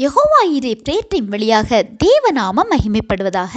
யகோவா இதை பிரேற்றின் வழியாக தேவநாமம் மகிமைப்படுவதாக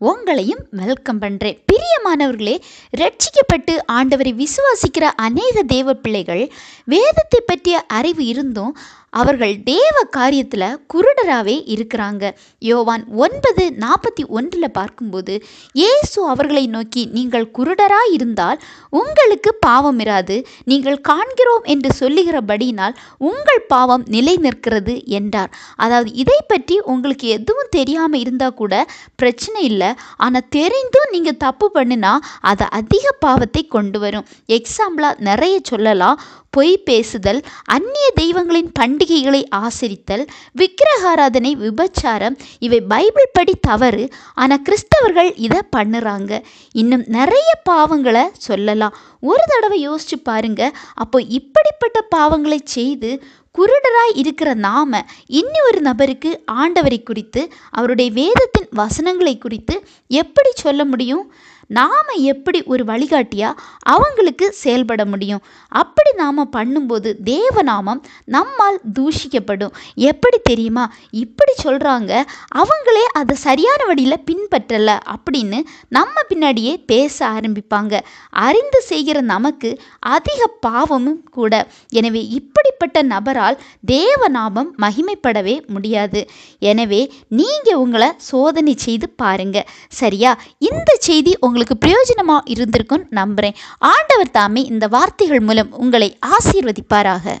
உங்களையும் வெல்கம் பண்ணுறேன் பிரியமானவர்களே ரட்சிக்கப்பட்டு ஆண்டவரை விசுவாசிக்கிற அநேக தேவ பிள்ளைகள் வேதத்தை பற்றிய அறிவு இருந்தும் அவர்கள் தேவ காரியத்தில் குருடராகவே இருக்கிறாங்க. யோவான் ஒன்பது நாற்பத்தி ஒன்றில் பார்க்கும்போது இயேசு அவர்களை நோக்கி நீங்கள் குருடராக இருந்தால் உங்களுக்கு பாவம் இராது. நீங்கள் காண்கிறோம் என்று சொல்லுகிறபடியினால் உங்கள் பாவம் நிலை நிற்கிறது என்றார். அதாவது இதை பற்றி உங்களுக்கு எதுவும் தெரியாமல் இருந்தால் கூட பிரச்சனை இல்லை. ஆனால் தெரிந்தும் நீங்கள் தப்பு பண்ணினா அது அதிக பாவத்தை கொண்டு வரும். எக்ஸாம்பிளாக நிறைய சொல்லலாம். பொய் பேசுதல் அந்நிய தெய்வங்களின் பண்டிகைகளை ஆசரித்தல் விக்கிரகாராதனை விபச்சாரம் இவை பைபிள் படி தவறு. ஆனால் கிறிஸ்தவர்கள் இதை பண்ணுறாங்க. இன்னும் நிறைய பாவங்களை சொல்லலாம். ஒரு தடவை யோசிச்சு பாருங்க. அப்போ இப்படிப்பட்ட பாவங்களை செய்து குருடராய் இருக்கிற நாம இன்னி ஒரு நபருக்கு ஆண்டவரை குறித்து அவருடைய வேதத்தின் வசனங்களை குறித்து எப்படி சொல்ல முடியும்? நாம் எப்படி ஒரு வழிகாட்டியாக அவங்களுக்கு செயல்பட முடியும்? அப்படி நாம் பண்ணும்போது தேவநாமம் நம்மால் தூஷிக்கப்படும். எப்படி தெரியுமா? இப்படி சொல்கிறாங்க அவங்களே அதை சரியான வழியில் பின்பற்றலை அப்படின்னு நம்ம பின்னாடியே பேச ஆரம்பிப்பாங்க. அறிந்து செய்கிற நமக்கு அதிக பாவமும் கூட. எனவே இப்படிப்பட்ட நபரால் தேவநாமம் மகிமைப்படவே முடியாது. எனவே நீங்கள் உங்களை சோதனை செய்து பாருங்க. சரியா? இந்த செய்தி உங்களுக்கு பிரயோஜனமாக இருந்திருக்கும்னு நம்புகிறேன் ஆண்டவர் தாமே இந்த வார்த்தைகள் மூலம் உங்களை ஆசீர்வதிப்பாராக.